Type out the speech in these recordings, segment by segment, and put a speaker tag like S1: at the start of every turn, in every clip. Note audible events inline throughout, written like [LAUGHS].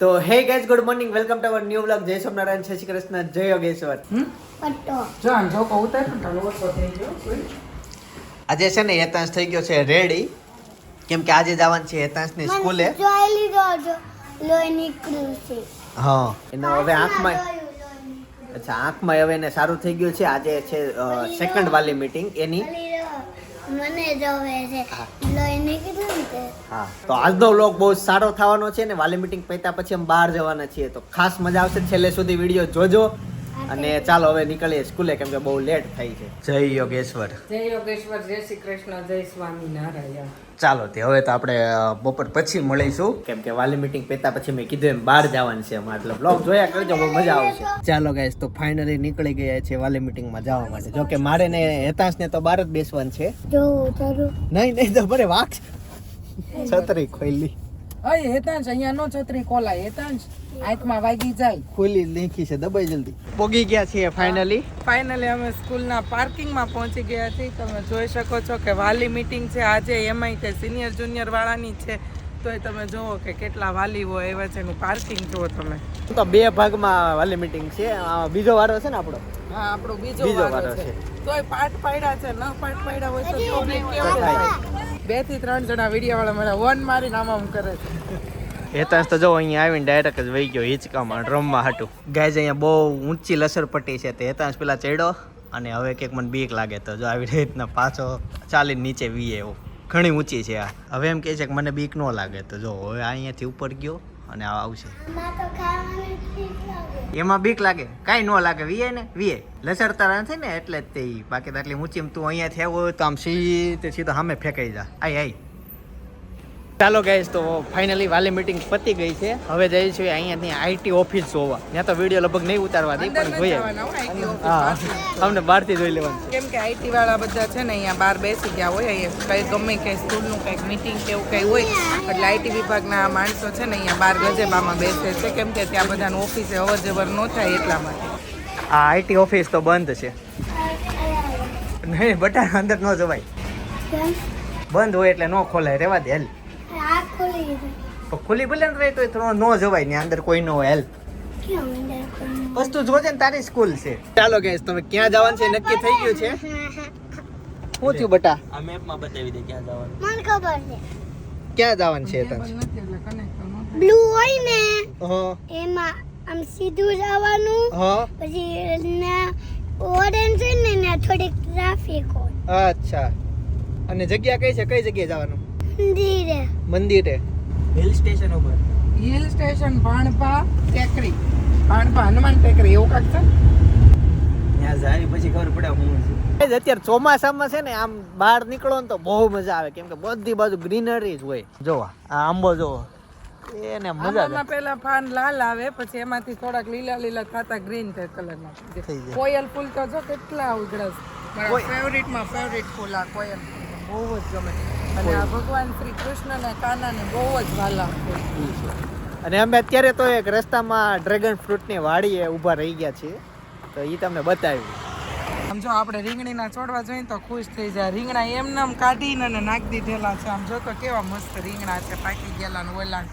S1: તો hey guys good morning welcome to our new blog જય સ્વામિનારાયણ જય શ્રી કૃષ્ણ જય યોગેશ્વર આજે છે ને હેતાંશ થઈ ગયો છે રેડી કેમ કે આજે જવાનું છે હેતાંશની સ્કૂલે.
S2: જોઈ લીધો જો લોહી નીકળ્યું છે.
S1: હા એનો હવે આંખમાં અચ્છા આંખમાં હવે એને સારું થઈ ગયું છે. આજે છે સેકન્ડ વાલી મીટિંગ એની.
S2: મને જોવે છે.
S1: હા.
S2: તો
S1: આજનો વ્લોગ બહુ સારો થવાનો છે ને વાલી મીટિંગ પૈતા પછી અમે બહાર જવાના છીએ. તો ખાસ મજા આવશે. છેલ્લે સુધી વીડિયો જોજો. અને ચાલો હવે નીકળીએ સ્કૂલે કેમ કે બહુ લેટ થઈ છે. જય યોગેશ્વર.
S3: જય યોગેશ્વર જય શ્રી કૃષ્ણ જય સ્વામી નારાયણ.
S1: ચાલો તે હવે તો આપણે બપોર પછી મળીશું. કેમ કે વાલી મીટિંગ પેતા પછી મેં કીધું એમ બહાર જવાનું છે અમારે એટલે બ્લોગ જોયા કરજો બહુ મજા આવશે. ચાલો ગાઈસ તો ફાઇનલી નીકળી ગયા છે વાલી મીટિંગમાં જવા માટે. જો કે મારે ને હેતાંશને તો બહાર જ બેસવાનું છે. નહીં નહીં તો ભરે વાક છત્રી ખોલી
S3: અય હેતાંશ અહીંયા નો છત્રી ખોલાય હેતાંશ. આંખમાં વાગી જાય.
S1: ખોલી લીખી છે દબાઈ જલ્દી. પોગી ગયા છીએ ફાઇનલી
S3: ફાઇનલી અમે સ્કૂલના પાર્કિંગમાં પહોંચી ગયા છીએ. તમે જોઈ શકો છો કે વાલી મીટિંગ છે. આજે એમાંય તે સિનિયર જુનિયર વાળાની છે. તોય તમે જુઓ કે કેટલા વાલીઓ એવા છે એનું પાર્કિંગ જુઓ તમે.
S1: તો બે ભાગમાં વાલી મીટિંગ છે. બીજો વારો છે ને આપણો?
S3: હા આપણો બીજો
S1: બીજો
S3: વારો છે. તોય પાઠ પાડ્યા છે. ન પાઠ પાડ્યા હોય તો કેવું થાય? બેથી ત્રણ જણા વીડિયો વાળા મને વન મારી નામ આમ કરે છે.
S1: હેતાંશ તો જો અહીંયા આવીને ડાયરેક્ટ જ વહી ગયો હિંચકામાં રમવા હાટું. ગાય અહીંયા બહુ ઊંચી લસરપટ્ટી છે તે. હેતાંશ પેલા ચડ્યો અને હવે કંઈક મને બીક લાગે તો જો આવી રીતના પાછો ચાલીને નીચે વીએ એવો. ઘણી ઊંચી છે આ. હવે એમ કહે છે કે મને બીક ન લાગે તો જો હવે અહીંયાથી ઉપર ગયો અને આવશે. એમાં બીક લાગે? કાંઈ ન લાગે. વીએ ને? વીએ. લસરતા નથી ને? એટલે જ તે બાકી તો આટલી ઊંચી તું અહીંયાથી થયા હોય તો આમ સીધે સીધો સામે ફેંકાઈ જા. આઈ આઈ ચાલો ગાઈસ તો ફાઇનલી વાલી મીટિંગ પતી ગઈ છે. હવે જઈએ છીએ અહીંયાથી આઈટી ઓફિસ જોવા. ત્યાં તો વીડિયો લગભગ નહીં ઉતારવા દે પણ જોઈએ.
S3: હો,
S1: અમને બહારથી જોઈ લેવાનું
S3: કેમ કે આઈટી વાળા બધા છે ને અહીંયા બહાર બેસી ગયા હોય અહીંયા કઈ ગમે કઈ સ્કૂલનું કંઈક મીટિંગ કે એવું કંઈ હોય એટલે આઈટી વિભાગના માણસો છે ને અહીંયા બહાર ગજેબામાં બેસે છે. કેમ કે ત્યાં બધાનું ઓફિસે અવર જવર ન થાય એટલા માટે.
S1: આ આઈટી ઓફિસ તો બંધ છે. નહીં બટા અંદર ન જવાય. બંધ હોય એટલે ન ખોલાય. રેવા દે હેલ. ખુલ્લી ભલે ને રહે તો થોડો ન જવાય ને અંદર કોઈ નો હોય હેલ
S2: કેમ
S1: બસ તું જોજે ને તારી સ્કૂલ છે. ચાલો ગેસ તમે ક્યાં જવાનું છે? નક્કી થઈ ગયું છે? શું થયું બટા?
S4: આ મેપમાં બતાવી દે ક્યાં જવાનું.
S2: મને ખબર છે.
S1: ક્યાં જવાનું છે તને?
S2: બ્લુ હોય ને
S1: હા.
S2: એમાં આમ સીધું જવાનું
S1: હા.
S2: પછી ના ઓરેન્જ હોય ને થોડીક ટ્રાફિક હોય.
S1: અચ્છા. અને જગ્યા કઈ છે? કઈ જગ્યાએ જવાનું?
S2: ધીરે
S1: મંદિરે.
S4: હિલ સ્ટેશન ઉપર.
S3: હિલ સ્ટેશન ભાણપા ટેકરી. ભાણપા હનુમાન ટેકરી એવું કાંક છે?
S4: ત્યાં જાય પછી ખબર પડે હું છે.
S1: અત્યારે ચોમાસામાં છે ને આમ બહાર નીકળો ને તો બહુ મજા આવે. કેમ કે બધી બાજુ ગ્રીનરી જ હોય. જોવા આ આંબો જોવો. એને મજા
S3: પેલા પાન લાલ આવે પછી એમાંથી થોડાક લીલા લીલા થતા ગ્રીન થાય કલરના
S1: થઈ જાય.
S3: કોયલ ફૂલ તો જો કેટલા
S1: કોઈ-
S3: ફેવરિટમાં ફેવરિટ ફૂલ આ કોયલ બહુ જ ગમે અને આ ભગવાન શ્રી કૃષ્ણ ને કાનાને બહુ જ વાલા
S1: અને અમે અત્યારે તો એક રસ્તામાં ડ્રેગન ફ્રૂટની વાડીએ ઊભા રહી ગયા છીએ. તો એ તમને બતાવ્યું.
S3: આમ જો આપણે રીંગણીના છોડવા જોઈએ તો ખુશ થઈ જાય. રીંગણા એમને આમ કાઢીને અને નાખી દીધેલા છે. આમ જો તો કેવા મસ્ત રીંગણા છે પાકી ગયેલા ને ઓલા. ને.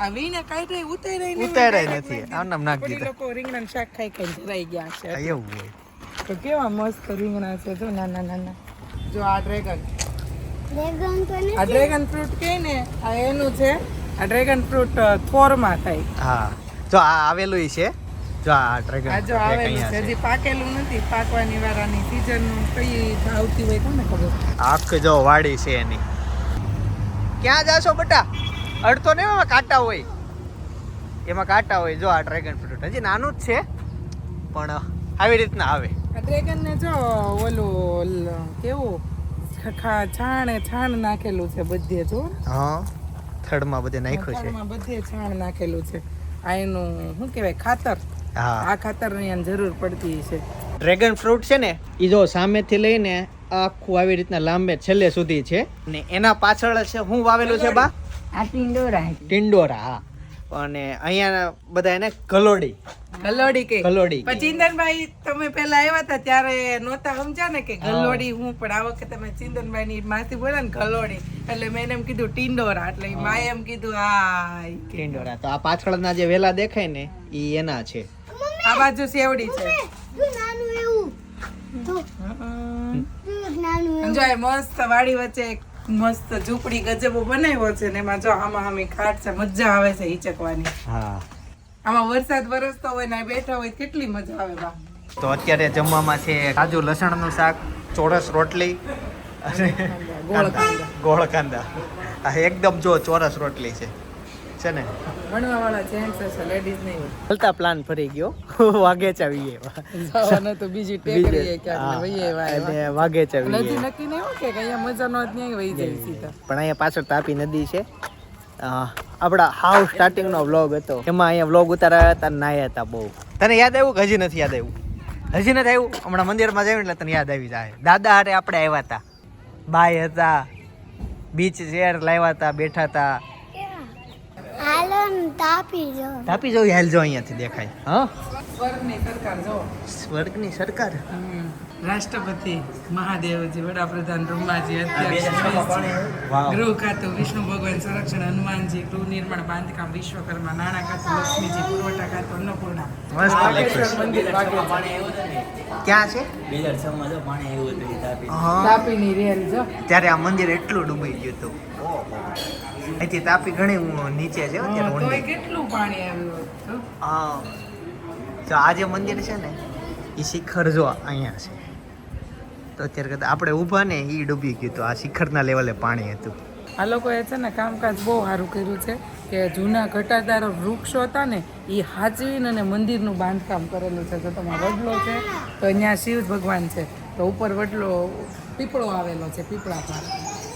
S3: આ વીને કાઢી ઉતારાય
S1: ઉતારાય નથી. આમ નાખી
S3: દીધા. લોકો રીંગણાનું શાક ખાઈ ખાઈ જરાઈ ગયા છે.
S1: એવું હોય.
S3: તો કેવા મસ્ત રીંગણા છે. જો નાના નાના જો આ ડ્રેગન આ ડ્રેગન ફ્રૂટ કે ને આ એનું છે આ ડ્રેગન ફ્રૂટ થોરમાં થાય.
S1: હા. જો આ આવેલું છે. જો આ ડ્રેગન
S3: આ જો આવેલું છે હજી પાકેલું નથી પાકવાની વાળાની સીઝન કઈ આવતી હોય કોને ખબર?
S1: આખી જો વાડી છે એની. ક્યાં જાશો બટા? અડતો ને એમાં કાંટા હોય. એમાં કાંટા હોય જો આ ડ્રેગન ફ્રૂટ હજી નાનું જ છે પણ આવી રીતના આવે.
S3: આ ડ્રેગન ને જો ઓલું કેવું? ખા છાણે છાણ નાખેલું છે બધે જો.
S1: હા થડમાં બધે નાખ્યું છે.
S3: છાણમાં બધે છાણ નાખેલું છે. આ એનું શું કહેવાય ખાતર.
S1: હા.
S3: આ ખાતરની આને જરૂર પડતી છે.
S1: ડ્રેગન ફ્રૂટ છે ને એ જો સામેથી લઈને આખું આવી રીતના લાંબે છેલ્લે સુધી છે. ને એના પાછળ છે શું વાવેલું છે બા?
S3: આ ટિંડોરા
S1: ટિંડોરા હા. અને અહીંયા બધા એને કલોડી.
S3: ગલોડી કે?
S1: ગલોડી
S3: પણ ચિંતનભાઈ તમે પેલા આવ્યા હતા ત્યારે નહોતા સમજ્યા ને કે ગલોડી હું પણ આ વખતે તમે ચિંદનભાઈ ની માસી બોલ્યા ને ગલોડી એટલે મેં એમ કીધું ટિંડોરા એટલે ઈ માએ એમ કીધું આ
S1: ટિંડોરા. તો આ પાછળના જે વેલા દેખાય ને એ એના છે.
S3: આ બાજુ સેવડી છે.
S2: નાનું એવું.
S3: મસ્ત વાડી વચ્ચે મસ્ત ઝૂંપડી ગજબો બનાવ્યો છે ને એમાં જો આમાં અમે ખાટ છે મજા આવે છે હિચકવાની
S1: હા.
S3: આમાં વરસાદ વરસતો હોય ને બેઠા હોય કેટલી મજા આવે બા.
S1: તો અત્યારે જમવામાં છે કાજુ લસણનું શાક ચોરસ રોટલી અને
S3: ગોળ
S1: કાંદા. ગોળ કાંદા. આ એકદમ જો ચોરસ રોટલી છે. છે ને?
S3: ભણવા જેન્ટ્સ હશે લેડીઝ નહીં હોય.
S1: પ્લાન ફરી ગયો. [LAUGHS] વાગે ચાવીએ
S3: જવાનું તો બીજી ટેકરીએ ક્યાંક ને વહીએ વાય વાય.
S1: અને વાગે
S3: નદી નક્કી નહીં કે અહીંયા મજા નો જ નહીં વહી જાય સીધા.
S1: પણ અહીંયા પાછળ તાપી નદી છે. આપણા હાઉ સ્ટાર્ટિંગ નો વ્લોગ હતો. એમાં અહીંયા વ્લોગ ઉતાર્યા હતા નાયા હતા બહુ. તને યાદ આવ્યું કે હજી નથી યાદ આવ્યું? હજી નથી આવ્યું? હમણાં મંદિરમાં જાય એટલે તને યાદ આવી જાય. દાદા હારે આપણે આવ્યા હતા. બાય હતા. બીચ ચેર લાવ્યા હતા બેઠા હતા.
S2: તાપી જો.
S1: તાપી હાલ જો અહીંયાથી દેખાય. હા?
S3: સ્વર્ગની સરકાર જો.
S1: સ્વર્ગની સરકાર?
S3: રાષ્ટ્રપતિ મહાદેવજી વડાપ્રધાન બ્રહ્માજી અધ્યક્ષ ગૃહ ખાતું વિષ્ણુ ભગવાન સંરક્ષણ હનુમાનજી ગૃહ નિર્માણ બાંધકામ વિશ્વકર્મા નાણાં ખાતું લક્ષ્મીજી પુરવઠા ખાતું અન્નપૂર્ણા.
S1: ક્યાં છે
S4: બે હજાર છ માં જો પાણી આવ્યું હતું તાપી.
S3: તાપીની રેલ જો.
S1: ત્યારે આ મંદિર એટલું ડૂબી ગયું હતું. અહીંથી તાપી ઘણી નીચે છે અત્યારે
S3: કેટલું પાણી આવ્યું
S1: હા. તો આ જે મંદિર છે ને એ શિખર જો અહીંયા છે. તો અત્યારે કદાચ આપણે ઊભા ને એ ડૂબી ગયું હતું આ શિખરના લેવલે પાણી હતું.
S3: આ લોકોએ છે ને કામકાજ બહુ સારું કર્યું છે કે જૂના ઘટાદાર વૃક્ષો હતા ને એ હાચવીને અને મંદિરનું બાંધકામ કરેલું છે. તો તમારો વડલો છે તો અહીંયા શિવ ભગવાન છે. તો ઉપર વડલો પીપળો આવેલો છે પીપળા પર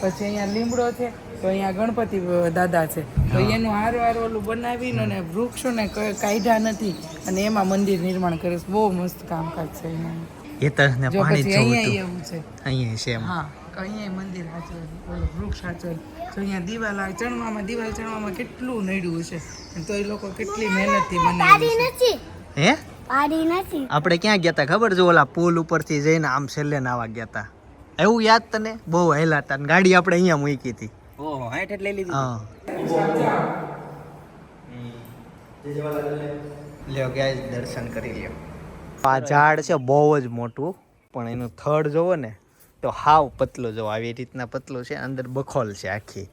S3: પછી અહીંયા લીમડો છે તો અહીંયા ગણપતિ દાદા છે. તો એનું હાર હાર ઓલું બનાવીને અને વૃક્ષોને ક- કાઢ્યા નથી અને એમાં મંદિર નિર્માણ કરે છે. બહુ મસ્ત કામકાજ છે
S1: એ
S3: જો
S1: પાણી
S3: અહીંયા એવું છે.
S1: અહીંયા છે એમ.
S3: હા અહીંયા મંદિર સાચવેલું ઓલું વૃક્ષ સાચવેલું તો અહીંયા દિવાલ ચણવામાં દિવાલ ચણવામાં કેટલું નડ્યું છે તો એ લોકો કેટલી મહેનતથી છે.
S1: હે?
S2: પાડી નથી.
S1: આપણે ક્યાં ગયા હતા ખબર છે ઓલા પુલ ઉપરથી જઈને આમ છેલ્લે નાવા ગયા હતા એવું યાદ તને? બહુ હેલા હતા ગાડી આપણે અહીંયા મૂકી હતી.
S4: ઓહો હાઈટ એટલે લીધી.
S1: હા. લ્યો ગાઈસ દર્શન કરી લ્યો. આ ઝાડ છે બહુ જ મોટું પણ એનું થડ જોવો ને તો હાવ પતલો જોવો આવી રીતના પતલો છે અંદર બખોલ છે આખી.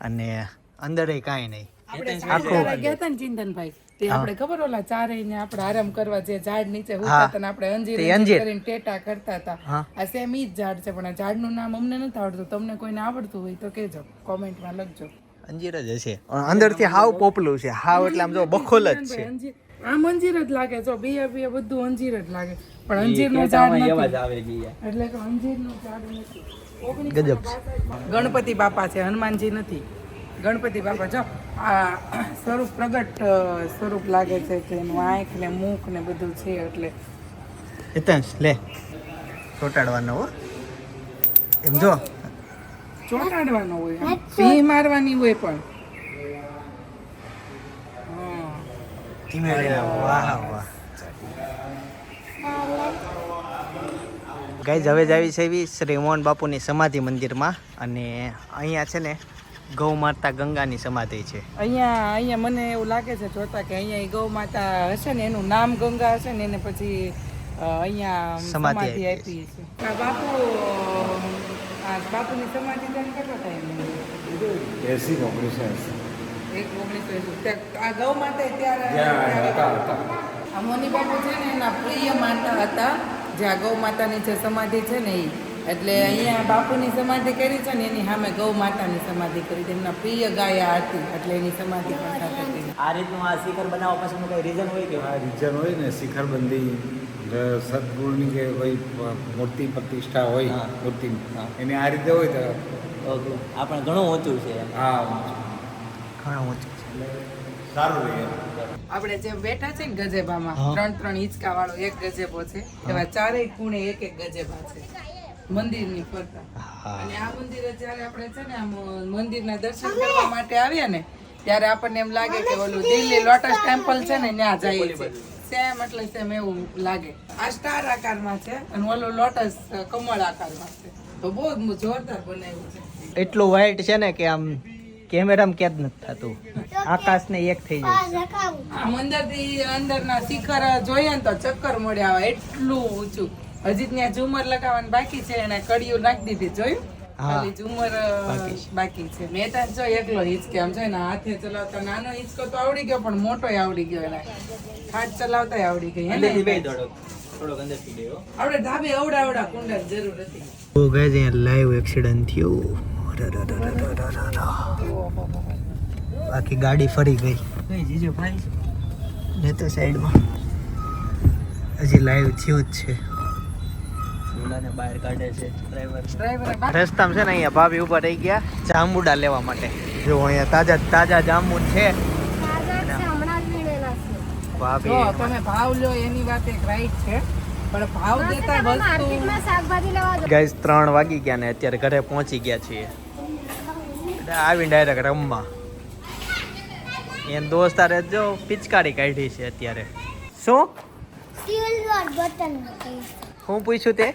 S1: અને અંદર કાંઈ નહીં.
S3: આપણે
S1: આખું
S3: ચિંતનભાઈ. તે આપણે ખબર ઓલા ચારે ને આપણે આરામ કરવા જે ઝાડ નીચે ને આપણે અંજીર. કરીને ટેટા કરતા હતા. આ સેમ ઈ જ ઝાડ છે પણ આ ઝાડનું નામ અમને નથી આવડતું. તમને કોઈને આવડતું હોય તો કહેજો કોમેન્ટમાં લખજો.
S1: અંજીર જ હશે. અંદરથી હાવ પોપલું છે. હાવ એટલે આમ જો બખોલ જ છે.
S3: આમ અંજીર. જ લાગે જો બે બિયા બધું અંજીર જ લાગે. પણ અંજીરનું ઝાડ
S4: એવા
S3: નથી.
S4: જ આવે ગયા
S3: એટલે કે અંજીરનું ઝાડ નથી.
S1: ગજબ.
S3: ગણપતિ બાપા છે હનુમાનજી નથી. ગણપતિ બાપા જો આ સ્વરૂપ પ્રગટ સ્વરૂપ લાગે છે કે એનું આંખ ને મુખ ને બધું છે એટલે.
S1: હિતેશ લે. ચોટાડવાનો હો. એમ જો.
S3: ચોટાડવાનો હોય. ભી મારવાની હોય પણ.
S1: ધીમે વાહ વાહ. ગાઈઝ હવે જ આવી છે એવી શ્રી મોહન બાપુની સમાધિ મંદિરમાં અને અહીંયા છે ને ગૌ માતા ગંગાની સમાધિ છે.
S3: અહીંયા અહીંયા મને એવું લાગે છે જોતા કે અહીંયા ગૌ માતા હશે ને એનું નામ ગંગા હશે ને એને પછી અહીંયા
S1: સમાધિ આપી
S3: છે આ બાપુ બાપુની સમાધિ ત્યાં કેટલો ટાઈમ
S5: એસી ઓગણીસો એસી
S3: એક ઓગણીસો આ ગૌ માતા ત્યારે મોની બાપુ છે ને એના પ્રિય માતા હતા જે આ ગૌ માતાની જે સમાધિ છે ને એ એટલે અહીંયા બાપુની સમાધિ કરી છે ને એની સામે ગૌ માતાની સમાધિ કરી હતી. એમના પ્રિય ગાયા હતી એટલે એની સમાધિ પણ
S4: આ રીતનું આ શિખર બનાવવા પાછળનું કોઈ રીઝન હોય કે?
S5: આ રીઝન હોય ને શિખરબંધી જે સદગુરુની કે કોઈ મૂર્તિ પ્રતિષ્ઠા હોય મૂર્તિ એને આ રીતે હોય તો
S4: ઓકે. આપણે ઘણું ઊંચું છે
S5: હા
S1: ઘણું ઊંચું છે.
S5: સારું રહે
S3: આપણે જે બેઠા છે ને ગજેબામાં ત્રણ ત્રણ હિંચકા વાળો એક ગજેબો છે. એવા ચારેય ખૂણે એક એક ગજેબા છે. મંદિરની ફરતા. અને આ મંદિરે જ્યારે આપણે છે ને આમ મંદિરના દર્શન કરવા માટે આવ્યા ને ત્યારે આપણને એમ લાગે કે ઓલું દિલ્હી લોટસ ટેમ્પલ છે ને ત્યાં જઈએ છે સેમ એટલે સેમ એવું લાગે. આ સ્ટાર આકારમાં છે અને ઓલું લોટસ કમળ આકારમાં છે. તો બહુ જ જોરદાર બનાવ્યું છે.
S1: એટલું વાઇટ છે ને કે આમ કેમેરામાં કેદ નથી થતું. આકાશ ને એક થઈ જાય
S2: આ
S3: આમ અંદરથી અંદરના શિખર જોઈએ ને તો ચક્કર મળ્યા આવે. એટલું ઊંચું. હજી ત્યાં ઝુમર લગાવવાનું બાકી છે અને કડિયું નાખી દીધી જોયું?
S1: હા.
S3: ખાલી ઝુમર
S1: બાકી છે.
S3: મેં ત્યાં જો એકલો હિંચકે આમ જોઈ ને હાથે ચલાવતા નાનો હિંચકો તો આવડી ગયો પણ મોટોય આવડી ગયો એને. હાથ ચલાવતા આવડી ગઈ. આપણે ધાબે અવડા અવડા કુંડા જરૂર હતી.
S1: ઓ ગાઈઝ અહીંયા લાઈવ એક્સિડન્ટ થયું. બાકી ગાડી ફરી ગઈ.
S4: કઈ જીજો ભાઈ?
S1: ને તો સાઈડમાં હજી લાઈવ થયું જ છે.
S4: બહાર કાઢે છે. ડ્રાઈવર.
S1: રસ્તામાં છે ને અહીંયા ભાભી ઊભા રહી ગયા જાંબુડા લેવા માટે. જો અહીંયા તાજા તાજા જાંબુ
S2: છે.
S1: ભાભી.
S3: તમે ભાવ લ્યો એની વાત એક રાઈટ છે. પણ ભાવ દેતા વસ્તુ
S2: માર્કેટમાં શાકભાજી
S1: ગાઈઝ ત્રણ વાગી ગયા ને અત્યારે ઘરે પહોંચી ગયા છીએ. આવીને ડાયરેક્ટ રમવા. એન દોસ્તાર જો પિચકારી કાઢી છે અત્યારે. શું? હું પૂછ્યું તે?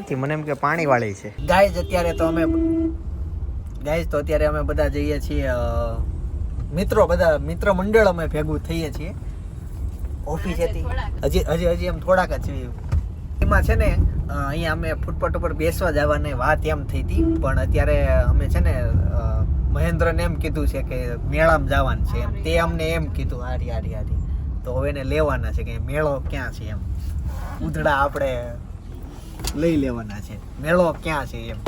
S1: નથી મને એમ કે પાણી વાળી છે. ગાઈઝ અત્યારે તો અમે ગાઈઝ તો અત્યારે અમે બધા જઈએ છીએ મિત્રો બધા મિત્ર મંડળ અમે ભેગું થઈએ છીએ. ઓફિસેથી હજી હજી હજી એમ થોડાક જ એમાં છે ને અહીંયા અમે ફૂટપાથ ઉપર બેસવા જવાની વાત એમ થઈ હતી. પણ અત્યારે અમે છે ને મહેન્દ્રને એમ કીધું છે કે મેળામાં જવાનું છે એમ. તે અમને એમ કીધું હારી હારી હારી. તો હવે એને લેવાના છે કે મેળો ક્યાં છે એમ. ઉધડા આપણે લઈ લેવાના છે. મેળો ક્યાં છે એમ.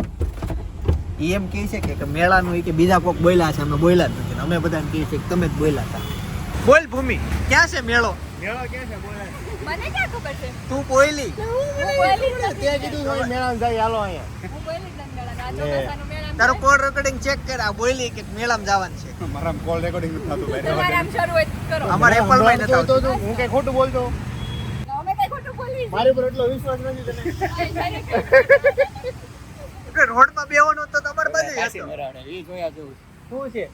S1: એ એમ કહે છે કે કે મેળાનું એ કે બીજા કોઈક બોલ્યા છે અમે બોલ્યા જ નથી. અમે બધાને કહે છે કે તમે જ બોલ્યા હતા. બોલ ભૂમિ. ક્યાં છે મેળો?
S6: મને ક્યાં ખબર છે?
S1: તું કોયલી
S6: હું બોલી
S5: તે કીધું હોય જાય હાલો અહીંયા.
S6: હું ચોમાસાનું
S1: તારો કોલ રેકોર્ડિંગ ચેક કર. આ બોલી કે મેળામાં જવાનું છે.
S5: મારામ કોલ રેકોર્ડિંગ નથી થતું ભાઈ.
S6: તમારે આમ શરૂ કરો.
S1: અમાર એપલમાં નથી આવતું.
S5: હું કઈ ખોટું બોલતો?
S6: અમે કઈ ખોટું બોલી
S5: મારી પર એટલો વિશ્વાસ નથી તને
S1: રોડમાં બેવાનો તો તમારે બધું હશે.
S4: એ જોયા જેવું
S1: શું છે?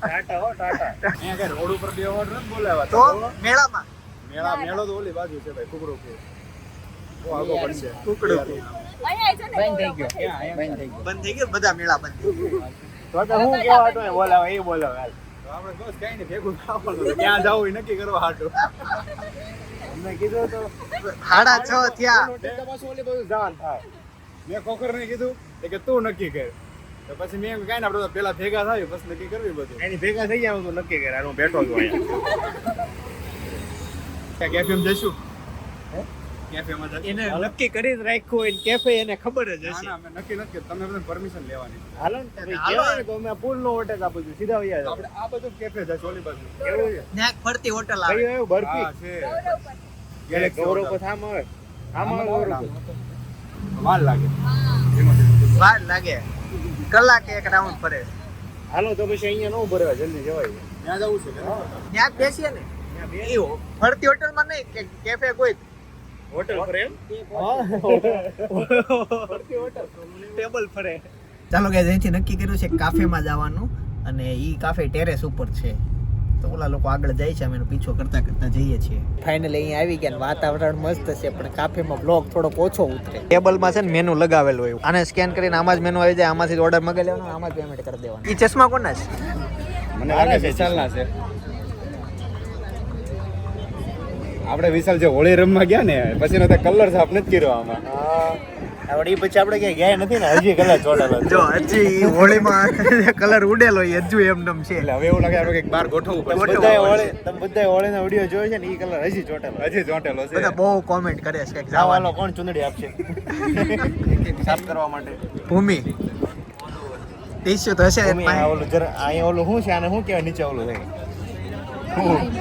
S5: ટાટા હો ટાટા. અહીંયા કે રોડ ઉપર બે વોટ નથી બોલાવ્યા.
S1: તો મેળામાં?
S5: મેળા મેળો તો ઓલી બાજુ છે ભાઈ કુકરો કે
S4: બંધ બંધ
S1: બંધ બધા બંધ
S5: કઈ ભેગું થવાનું ક્યાં જવું નક્કી કરવા હાટું અમને કીધું તો
S1: સાડા છ
S5: બાજુ જવાનું થાય મેં ખોખરને કીધું એ કે તું નક્કી કર તો પછી મેં કાંઈ ને આપણે પેલા ભેગા થાય પછી નક્કી કરવી બધું એની ભેગા થઈ ગયા, તો નક્કી કરે હું બેઠો છું અહીંયા કેફેમાં જઈશું. કેફેમાં જઈશું
S1: એને નક્કી કરી જ રાખ્યું હોય કેફે એને ખબર જ
S5: ના
S1: હશે.
S5: ના મેં નક્કી નથી તમે બધા પરમિશન લેવાની.
S1: હાલો ને હાલો. ને.
S5: તો અમે પુલ નો હોટેલ આપું છું. સીધા વયા આપણે આ બધું કેફે જઈશું ઓલી બાજુ. કેવું છે?
S1: ન્યાક ફરતી હોટલ આવે.
S5: આવ્યું? બરફી? છે. એટલે ગૌરવ પર થામ આવે. આમ આવે ગૌરવ વાર લાગે.
S1: વાર લાગે. કલાકે એક રાઉન્ડ ફરે.
S5: હાલો તો પછી અહીંયા નો ભરવા જલ્દી જવાય. ત્યાં જવું છે
S1: ત્યાં બેસીએ ને. ફરતી હોટલમાં નહીં કે કેફે કોઈ
S5: હોટેલ પર
S1: ટેબલ ફરે ચાલો કે અહીંથી નક્કી કર્યું છે કાફેમાં જવાનું અને એ કાફે ટેરેસ ઉપર છે. તો ઓલા લોકો આગળ જાય છે અમે એનો પીછો કરતા કરતા જઈએ છીએ. ફાઇનલી અહીંયા આવી ગયા ને વાતાવરણ મસ્ત છે પણ કાફેમાં બ્લોક થોડોક ઓછો ઉતરે. ટેબલમાં છે ને મેનુ લગાવેલું હોય. આને સ્કેન કરીને આમાં જ મેનુ આવી જાય આમાંથી ઓર્ડર મગાવી લેવાનો આમાં જ પેમેન્ટ કરી દેવાનું. એ ચશ્મા કોના છે?
S5: મને લાગે છે ચાલના છે. આપણે વિશાલ જે હોળી રમવા ગયા ને પછી નો કલર સાફ નથી કર્યો આમાં. એ પછી આપણે ક્યાંય ગયા નથી ને હજી કલર ચોટેલો
S1: જો. હજી હોળીમાં [LAUGHS] કલર ઉડેલો એ હજુ એમનેમ છે.
S5: એટલે હવે એવું લાગે આપણે કંઈક બહાર ગોઠવવું બધાય હોળી તમે બધાય હોળીનો વીડિયો જોયો છે ને એ કલર હજી ચોટેલો હજી ચોટેલો છે.
S1: બધા બહુ કોમેન્ટ કરે છે કે જવાનો.
S5: કોણ ચુંદડી આપશે? [LAUGHS] સાફ કરવા માટે.
S1: ભૂમિ. ટીસ્યુ તો હશે.
S5: ઓલું જરા અહીંયા ઓલું શું છે આને શું કહેવાય નીચે ઓલું છે?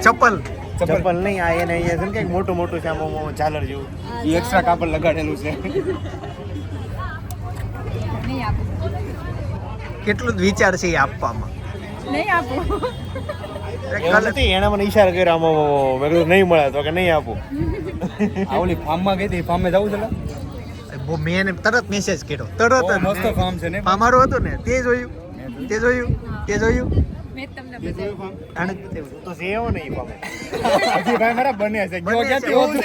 S1: ચપ્પલ.
S5: ચપ્પલ. નહીં આ એને અહીંયા છે ને કંઈક મોટું મોટું છે આમ ઝાલર જેવું. એ એક્સ્ટ્રા કાપડ લગાડેલું છે.
S1: કેટલું જ વિચાર છે એ આપવામાં?
S6: નહીં આપું.
S5: એણે મને ઈશારો કર્યો આમ. મેં કીધું નહીં મળે તો કે નહીં આપું.
S4: આ ઓલી ફાર્મમાં ગઈ હતી ફાર્મે જવું છે
S1: મેં એને તરત મેસેજ કર્યો. તરત
S4: મસ્ત ફાર્મ છે ને
S1: અમારું હતું ને તે જોયું. તે જોયું. તે જોયું.
S6: મેં તમને બતાવ્યું.
S5: જોયું ફાર્મ?
S1: આને જ બતાવ્યું.
S4: તો સેવો નહીં પામે
S5: અજીભાઈ [LAUGHS] મારા બને છે
S1: બને
S5: ક્યાંથી હોતું?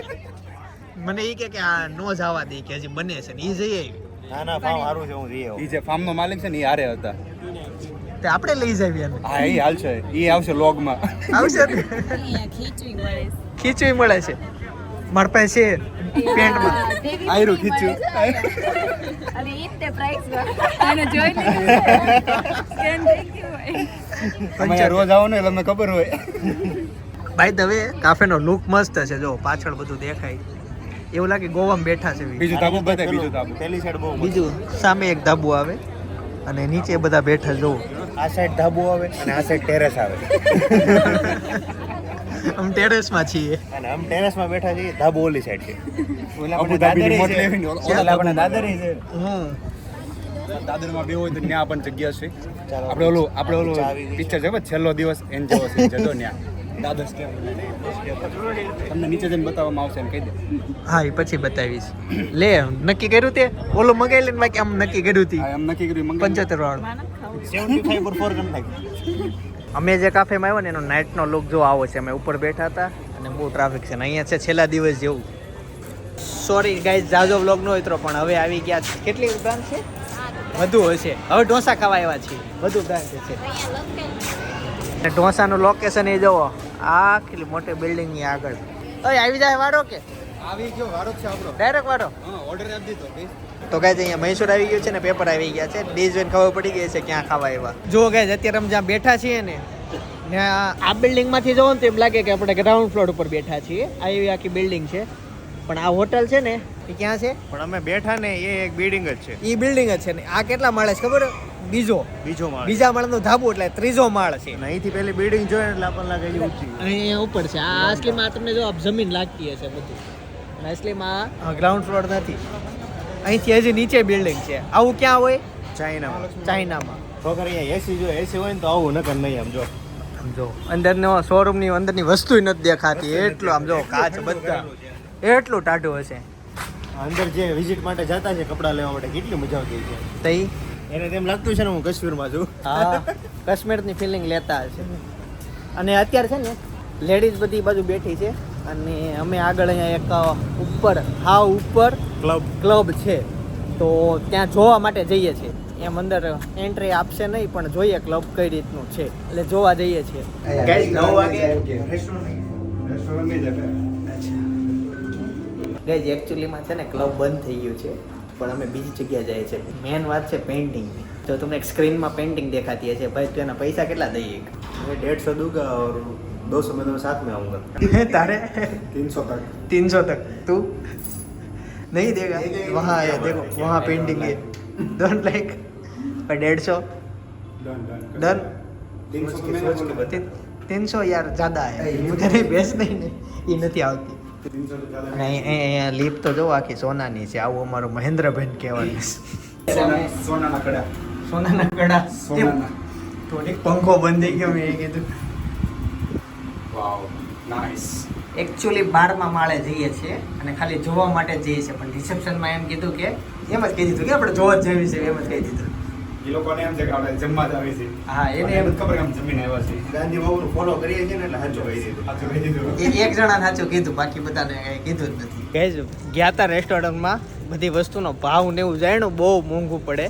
S5: [LAUGHS]
S1: મને એ કે કે આ નો જવા દે કે હજી બને છે ને એ જઈએ
S4: ના ના ફાર્મ સારું છે હું જઈ એ
S5: ઈ જે ફાર્મ નો માલિક છે ને એ હારે હતા
S1: તે આપણે લઈ જઈએ એને
S5: હા એ હાલ છે એ આવશે લોગમાં [LAUGHS]
S1: આવશે
S6: ખીચવી મળે છે.
S1: ખીચવી મળે છે મારા પાસે છે પેન્ટમાં
S5: આયરું ખીચ્યું.
S6: અને ઈ તે price માં. જોઈ લીધું.
S5: તમે રોજ આવો ને એટલે તમને ખબર હોય.
S1: ભાઈ હવે કાફેનો લુક મસ્ત છે. જો પાછળ બધું દેખાય. એવું લાગે ગોવામાં બેઠા છે.
S5: બીજું ધાબુ બતાય બીજું ધાબુ.
S4: પેલી સાઈડ બહુ
S1: બીજું સામે એક ધાબુ આવે અને નીચે બધા બેઠા જો
S4: આ સાઈડ ધાબુ આવે અને આ સાઈડ ટેરેસ આવે.
S1: આમ ટેરેસમાં છીએ.
S4: અને આમ ટેરેસમાં બેઠા છીએ ધાબુ ઓલી સાઈડ છે. ઓલા આપણે દાદરી છે.
S5: ઓલા
S4: આપણે દાદરી છે.
S1: હમ.
S5: દાદરમાં બે હોય તો ત્યાં પણ જગ્યા છે. આપણે ઓલું આપણે ઓલું પિક્ચર છે છેલ્લો દિવસ એન જેવો છે જતો ત્યાં. દાદર સ્ટેપ તમને નીચે જઈને બતાવવામાં આવશે એમ કહી દે.
S1: હા એ પછી બતાવીશ. લે નક્કી કર્યું તે? ઓલું મગાઈ લઈને બાકી આમ નક્કી કર્યું હતી
S5: આમ એમ નક્કી કર્યું મંગાવી
S1: પંચોતેર વાળું.
S6: માનવ ખાવું.
S4: 75 પર ફોર કરી
S1: અમે જે કાફેમાં આવ્યો ને એનો નાઇટનો લુક જો આવો છે અમે ઉપર બેઠા હતા અને બહુ ટ્રાફિક છે ને અહીંયા છે છેલ્લા દિવસ જેવું. સોરી ગાઈઝ જાજો વ્લોગ નો ઉતરો પણ હવે આવી ગયા. છે. કેટલી બ્રાન્ચ છે? વધુ હશે હવે ઢોસા ખાવા આવ્યા છીએ. વધુ બ્રાન્ચ છે. ઢોસાનું લોકેશન એ જુઓ આખી મોટી બિલ્ડિંગની આગળ. ઓય આવી જાય વાળો કે?
S5: આવી ગયો વાળો છે આપણો.
S1: ડાયરેક્ટ વાળો
S5: હા ઓર્ડર આપી દીધો.
S1: તો ગાય અહીંયા મૈસૂર આવી ગયું છે ને પેપર આવી ગયા છે. જોઈને ખબર પડી ગઈ છે ક્યાં ખાવા આવ્યા. જો ગાય અત્યારે અમે જ્યાં બેઠા છીએ ને આ બિલ્ડિંગમાંથી જોવો ને તો એમ લાગે કે આપણે ગ્રાઉન્ડ ફ્લોર ઉપર બેઠા છીએ. આવી આખી બિલ્ડિંગ છે. પણ આ હોટલ છે ને એ ક્યાં છે?
S4: પણ અમે બેઠા ને એ એક બિલ્ડિંગ જ છે.
S1: એ બિલ્ડિંગ જ છે ને. આ કેટલા માળે છે ખબર? બીજો.
S4: બીજો માળ.
S1: બીજા માળનો ધાબુ એટલે ત્રીજો માળ છે.
S4: ને અહીંથી પેલી બિલ્ડિંગ જોઈએ એટલે આપણને લાગે છે ઊંચી
S1: અહીંયા ઉપર છે. આ અસલીમાં તમને જો જમીન લાગતી હશે બધું. અસલીમાં ગ્રાઉન્ડ ફ્લોર નથી. અહીંથી હજી નીચે બિલ્ડિંગ છે. આવું ક્યાં હોય?
S4: ચાઇનામાં.
S1: ચાઇનામાં.
S4: તો અહીંયા એસી જો એસી હોય ને તો આવું નકર નહીં આમ જો.
S1: જો અંદરનો શોરૂમની અંદરની વસ્તુ નથી દેખાતી. એટલું આમ જો કાચ બધા. એટલું ટાઢું હશે.
S4: અંદર જે વિઝિટ માટે જતા છે કપડાં લેવા માટે કેટલી મજા આવતી છે?
S1: તઈ?
S4: એને તેમ લાગતું છે ને હું કાશ્મીરમાં છું.
S1: હા કાશ્મીરની ફિલિંગ લેતા હશે. અને અત્યારે છે ને લેડીઝ બધી બાજુ બેઠી છે અને અમે આગળ અહીંયા એક ઉપર હાવ ઉપર
S4: ક્લબ
S1: ક્લબ છે. તો ત્યાં જોવા માટે જઈએ છીએ. એમ અંદર એન્ટ્રી આપશે નહીં પણ જોઈએ ક્લબ કઈ રીતનું છે. એટલે જોવા જઈએ છીએ. નવ વાગે? ગઈ એકચ્યુઅલીમાં છે ને ક્લબ બંધ થઈ ગયું છે પણ અમે બીજી જગ્યાએ જઈએ છીએ મેન વાત છે પેઇન્ટિંગની તો તમને એક સ્ક્રીનમાં પેઇન્ટિંગ દેખાતી હશે ભાઈ તો એના પૈસા કેટલા દઈએ [LAUGHS]
S4: मैं डेढ़ सौ दूंगा और दो सौ में तो साथ में आऊंगा
S1: તારે
S5: तीन सौ तक
S1: तीन सौ तक तू नहीं देगा वहाँ है देखो वहाँ पेंटिंग है डोंट लाइक डेढ़ सौ
S5: डन डन
S1: डन
S5: तीन सौ तो मैंने बोला
S1: तीन तीन सौ यार ज़्यादा है मुझे नहीं बेस नहीं ને એ નથી અને અહીંયા લીપ તો જો આખી સોનાની છે. આવું અમારું મહેન્દ્રભાઈ કહેવાનું
S5: સોનાના કડા.
S1: સોનાના કડા.
S5: સોનાના.
S1: થોડીક પંખો બંધી ગયો મેં કીધું.
S5: વાવ નાઇસ
S1: એકચ્યુઅલી બારમાં માળે જઈએ છીએ અને ખાલી જોવા માટે જઈએ છીએ. પણ રિસેપ્શનમાં એમ કીધું કે એમ જ કહી દીધું કે આપણે જોવા જ જઈએ છીએ એમ જ કહી દીધું.
S5: એ લોકોને એમ છે કે આપણે જમવા જ આવી છે
S1: હા એને એમ
S5: ખબર કે આમ જમીને આવ્યા છે
S4: ગાંધી બાબુ ફોલો કરીએ છીએ ને એટલે સાચું કહી દીધું.
S5: સાચું કહી દીધું.
S1: એક જણા સાચું કીધું બાકી બધાને કઈ કીધું જ નથી. ગેજ ગયા હતા રેસ્ટોરન્ટમાં બધી વસ્તુનો ભાવ ને એવું જાણ્યું બહુ મોંઘું પડે.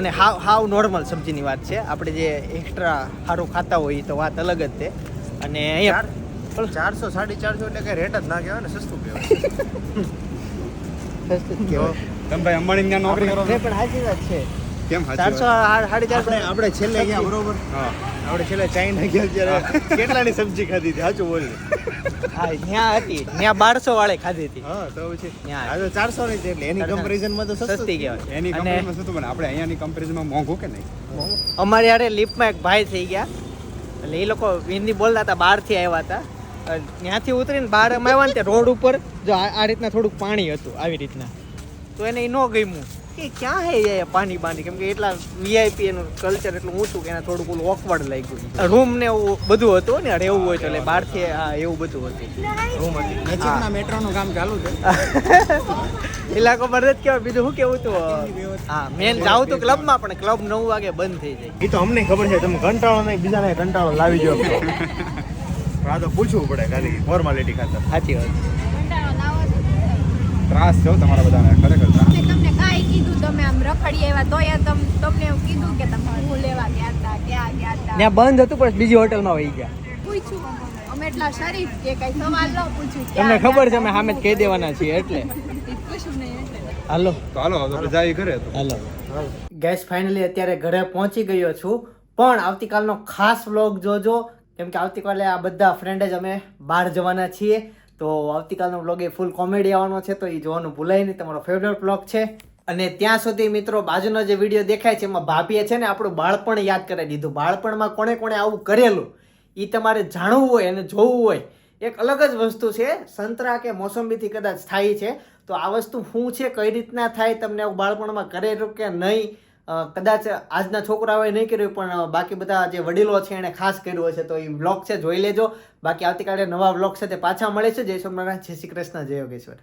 S1: અને હાવ હાવ નોર્મલ સબ્જીની વાત છે. આપણે જે એક્સ્ટ્રા સારું ખાતા હોય એ તો વાત અલગ જ છે. અને અહીંયા
S4: ચારસો સાડી ચારસો એટલે કઈ રેટ જ ના કહેવાય ને સસ્તું કહેવાય.
S1: સસ્તું કહેવાય.
S5: તમે ભાઈ અંબાણી ત્યાં નોકરી કરો
S1: પણ સાચી વાત છે.
S5: કેમ
S1: ચારસો સાડી ચારસો
S4: આપણે છેલ્લે ગયા બરોબર?
S5: હા.
S4: આપણે છેલ્લે ચાઇના ગયા ત્યારે કેટલાની સબ્જી ખાધી હતી? સાચું બોલ.
S1: હા. ત્યાં હતી. ત્યાં બારસો વાળે ખાધી હતી.
S4: હા તો પછી
S1: ત્યાં.
S4: આ ચારસો ની છે એટલે એની કમ્પેરિઝનમાં તો સસ્તું
S1: કહેવાય.
S5: એની પણ આપણે અહીંયાની કમ્પેરિઝનમાં મોંઘું કે નહીં?
S1: અમારે યારે લિફ્ટમાં એક ભાઈ થઈ ગયા. એટલે એ લોકો હિન્દી બોલતા હતા બહારથી આવ્યા હતા. ત્યાંથી ઉતરીને બહાર અમે આવ્યા ને રોડ ઉપર જો આ રીતના થોડુંક પાણી હતું આવી રીતના. તો એને ન ગમ્યું. કે ક્યાં હે ये પાણી બાંધી? કેમ કે એટલા વીઆઈપી એનું કલ્ચર એટલું ઊંચું કે એને થોડુંક ઓલું ઓકવર્ડ લાગ્યું. રૂમ ને એવું બધું હતું ને એવું હોય તો એટલે બહારથી હા. એવું બધું હતું.
S4: રૂમ હતી. નજીકના મેટ્રોનું કામ ચાલુ છે. [LAUGHS]
S1: ઇલાકો પર જ કેવાય બીજું શું કેવું હતું હા મેન જાવ તો ક્લબમાં પણ ક્લબ નવ વાગે બંધ થઈ જાય.
S5: એ તો અમને ખબર છે તમે કંટાળો નહીં બીજાને કંટાળો લાવી જો [LAUGHS] આ તો પૂછવું પડે ખાલી ફોર્માલિટી ખાતર.
S1: સાચી વાત.
S5: ત્રાસ છે તમારા બધાને ખરેખર ત્રાસ
S6: મેં તમને કાંઈ કીધું તમે આમ રખડી આવ્યા તોય તમ તમને એવું કીધું કે તમે હું લેવા ગયા હતા ક્યાં ગયા હતા
S1: ત્યાં બંધ હતું પણ બીજી હોટલમાં વહી ગયા.
S6: પૂછ્યું અમે એટલા શરીફ કે કઈ સવાલ ન પૂછ્યું
S1: તમને ખબર છે અમે સામે જ કહી દેવાના છીએ એટલે.
S6: પૂછ્યું નહીં એટલે.
S1: હાલો.
S5: તો હાલો જાય ઘરે
S1: હાલો. ગેસ ફાઇનલી અત્યારે ઘરે પહોંચી ગયો છું. પણ આવતીકાલનો ખાસ વ્લોગ જોજો. કેમ કે આવતીકાલે આ બધા ફ્રેન્ડ જ અમે બહાર જવાના છીએ. તો આવતીકાલનો વ્લોગ એ ફૂલ કોમેડી આવવાનો છે તો એ જોવાનું ભૂલાય નહીં. તમારો ફેવરેટ વ્લોગ છે. અને ત્યાં સુધી મિત્રો બાજુનો જે વીડિયો દેખાય છે એમાં ભાભીએ છે ને આપણું બાળપણ યાદ કરાવી દીધું. બાળપણમાં કોણે કોણે આવું કરેલું એ તમારે જાણવું હોય અને જોવું હોય. એક અલગ જ વસ્તુ છે, સંતરા કે મોસંબીથી કદાચ થાય છે, તો આ વસ્તુ શું છે, કઈ રીતના થાય, તમને આવું બાળપણમાં કરેલું કે નહીં? કદાચ આજના છોકરાઓએ નહીં કર્યું, પણ બાકી બધા જે વડીલો છે એણે ખાસ કર્યું હશે, તો એ વ્લોગ છે, જોઈ લેજો. બાકી આવતીકાલે નવા વ્લોગ સાથે પાછા મળે છે જય સોમનારાયણ જય શ્રી કૃષ્ણ, જય યોગેશ્વર.